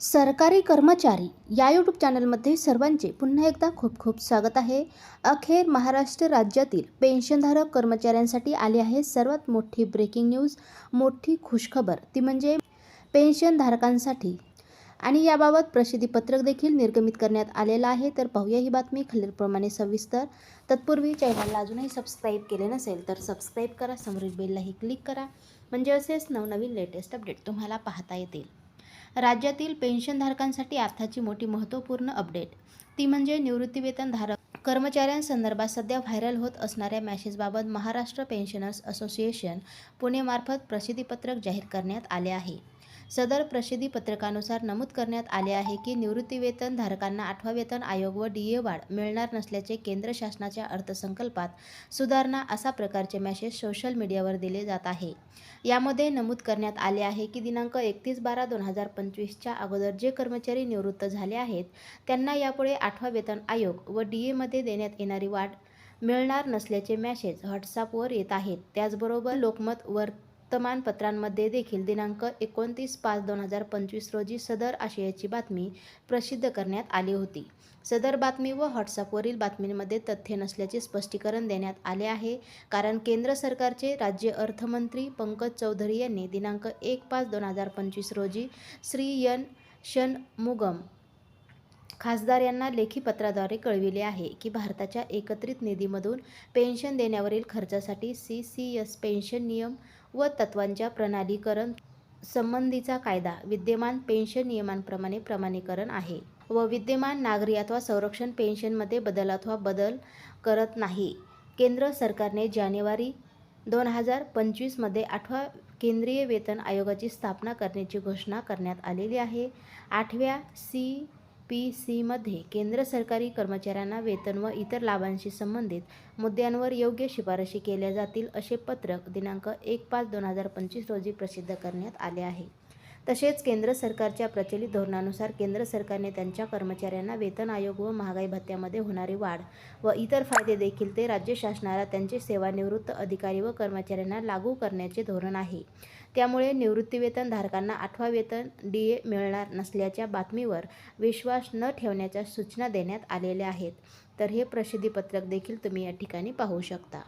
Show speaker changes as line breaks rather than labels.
सरकारी कर्मचारी या यूट्यूब चॅनलमध्ये सर्वांचे पुन्हा एकदा खूप खूप स्वागत आहे. अखेर महाराष्ट्र राज्यातील पेन्शनधारक कर्मचाऱ्यांसाठी आली आहे सर्वात मोठी ब्रेकिंग न्यूज मोठी खुशखबर. ती म्हणजे पेन्शनधारकांसाठी. आणि याबाबत प्रसिद्धीपत्रक देखील निर्गमित करण्यात आलेलं आहे. तर पाहूया ही बातमी खालीलप्रमाणे सविस्तर. तत्पूर्वी चॅनलला अजूनही सबस्क्राईब केले नसेल तर सबस्क्राईब करा. समोरील बेललाही क्लिक करा. म्हणजे असेच नवनवीन लेटेस्ट अपडेट तुम्हाला पाहता येतील. राज्यातील पेन्शनधारकांसाठी अर्थाची मोठी महत्त्वपूर्ण अपडेट. ती म्हणजे निवृत्तीवेतनधारक कर्मचाऱ्यांसंदर्भात सध्या व्हायरल होत असणाऱ्या मॅसेजबाबत महाराष्ट्र पेन्शनर्स असोसिएशन पुणेमार्फत प्रसिद्धीपत्रक जाहीर करण्यात आले आहे. सदर प्रसिद्धी पत्रकानुसार नमूद करण्यात आले आहे की निवृत्तीवेतन धारकांना आठवा वेतन आयोग व डी ए वाढ मिळणार नसल्याचे केंद्र शासनाच्या अर्थसंकल्पात सुधारणा असा प्रकारचे मॅसेज सोशल मीडियावर दिले जात आहे. यामध्ये नमूद करण्यात आले आहे की दिनांक एकतीस बारा दोन हजार पंचवीसच्या अगोदर जे कर्मचारी निवृत्त झाले आहेत त्यांना यापुढे आठवा वेतन आयोग व डी एमध्ये देण्यात येणारी वाढ मिळणार नसल्याचे मॅसेज व्हॉट्सअपवर येत आहेत. त्याचबरोबर लोकमत वर्तमानपत्रांमध्ये देखील दिनांक एकोणतीस पाच दोन हजार पंचवीस रोजी सदर आशयाची बातमी प्रसिद्ध करण्यात आली होती. सदर बातमी व व्हॉट्सअपवरील बातमींमध्ये तथ्य नसल्याचे स्पष्टीकरण देण्यात आले आहे. कारण केंद्र सरकारचे राज्य अर्थमंत्री पंकज चौधरी यांनी दिनांक एक पाच दोन हजार पंचवीस रोजी श्री यन शनमुगम खासदार यांना लेखी पत्राद्वारे कळविले आहे की भारताच्या एकत्रित निधीमधून पेन्शन देण्यावरील खर्चासाठी सी सी एस पेन्शन नियम व तत्त्वांच्या प्रणालीकरण संबंधीचा कायदा विद्यमान पेन्शन नियमांप्रमाणे प्रमाणीकरण आहे व विद्यमान नागरी अथवा संरक्षण पेन्शनमध्ये बदल अथवा बदल करत नाही. केंद्र सरकारने जानेवारी दोन हजार पंचवीसमध्ये आठवा केंद्रीय वेतन आयोगाची स्थापना करण्याची घोषणा करण्यात आलेली आहे. आठव्या सी पी सीमध्ये केंद्र सरकारी कर्मचाऱ्यांना वेतन व इतर लाभांशी संबंधित मुद्द्यांवर योग्य शिफारशी केल्या जातील असे पत्रक दिनांक एक पाच दोन हजार पंचवीस रोजी प्रसिद्ध करण्यात आले आहे. तसेच केंद्र सरकारच्या प्रचलित धोरणानुसार केंद्र सरकारने त्यांच्या कर्मचाऱ्यांना वेतन आयोग व महागाई भत्त्यामध्ये होणारी वाढ व इतर फायदे देखील ते राज्य शासनाला त्यांचे सेवानिवृत्त अधिकारी व कर्मचाऱ्यांना लागू करण्याचे धोरण आहे. त्यामुळे निवृत्तीवेतन धारकांना आठवा वेतन डी ए मिळणार नसल्याच्या बातमीवर विश्वास न ठेवण्याच्या सूचना देण्यात आलेल्या आहेत. तर हे प्रसिद्धीपत्रक देखील तुम्ही या ठिकाणी पाहू शकता.